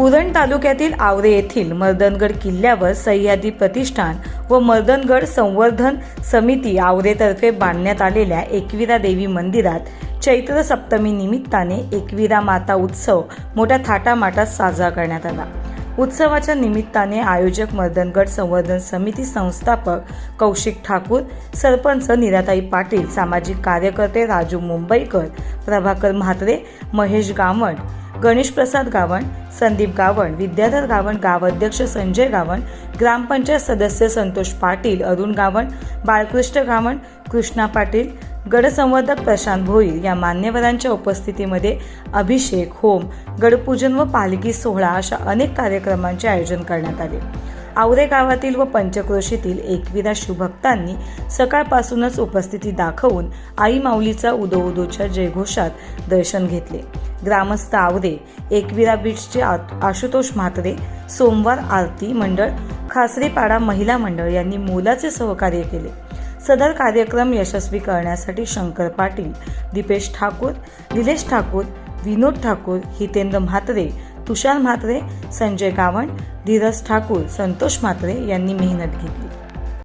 उरण तालुक्यातील आवरे येथील मर्दनगड किल्ल्यावर सह्याद्री प्रतिष्ठान व मर्दनगड संवर्धन समिती आवरेतर्फे बांधण्यात आलेल्या एकविरा देवी मंदिरात चैत्र सप्तमी निमित्ताने एकविरा माता उत्सव मोठ्या थाटामाटात साजरा करण्यात आला. उत्सवाच्या निमित्ताने आयोजक मर्दनगड संवर्धन समिती संस्थापक कौशिक ठाकूर सरपंच निराताई पाटील सामाजिक कार्यकर्ते राजू मुंबईकर प्रभाकर म्हात्रे महेश गावण गणेश प्रसाद गावण संदीप गावण विद्याधर गावण गावाध्यक्ष संजय गावण ग्रामपंचायत सदस्य संतोष पाटील अरुण गावण बाळकृष्ण गावण कृष्णा पाटील गडसंवर्धक प्रशांत भोईर या मान्यवरांच्या उपस्थितीमध्ये अभिषेक होम गडपूजन व पालखी सोहळा अशा अनेक कार्यक्रमांचे आयोजन करण्यात आले. आवरे गावातील व पंचक्रोशीतील एकविरा शिवभक्तांनी सकाळपासूनच उपस्थिती दाखवून आई माऊलीचा उदो उदोच्या जयघोषात दर्शन घेतले. ग्रामस्थ आवरे एकविरा बीचचे आशुतोष म्हात्रे सोमवार आरती मंडळ खासरीपाडा महिला मंडळ यांनी मोलाचे सहकार्य केले. सदर कार्यक्रम यशस्वी करण्यासाठी शंकर पाटील दीपेश ठाकूर निलेश ठाकूर विनोद ठाकूर हितेंद्र म्हात्रे तुषार म्हात्रे संजय गावण धीरज ठाकूर संतोष म्हात्रे यांनी मेहनत घेतली.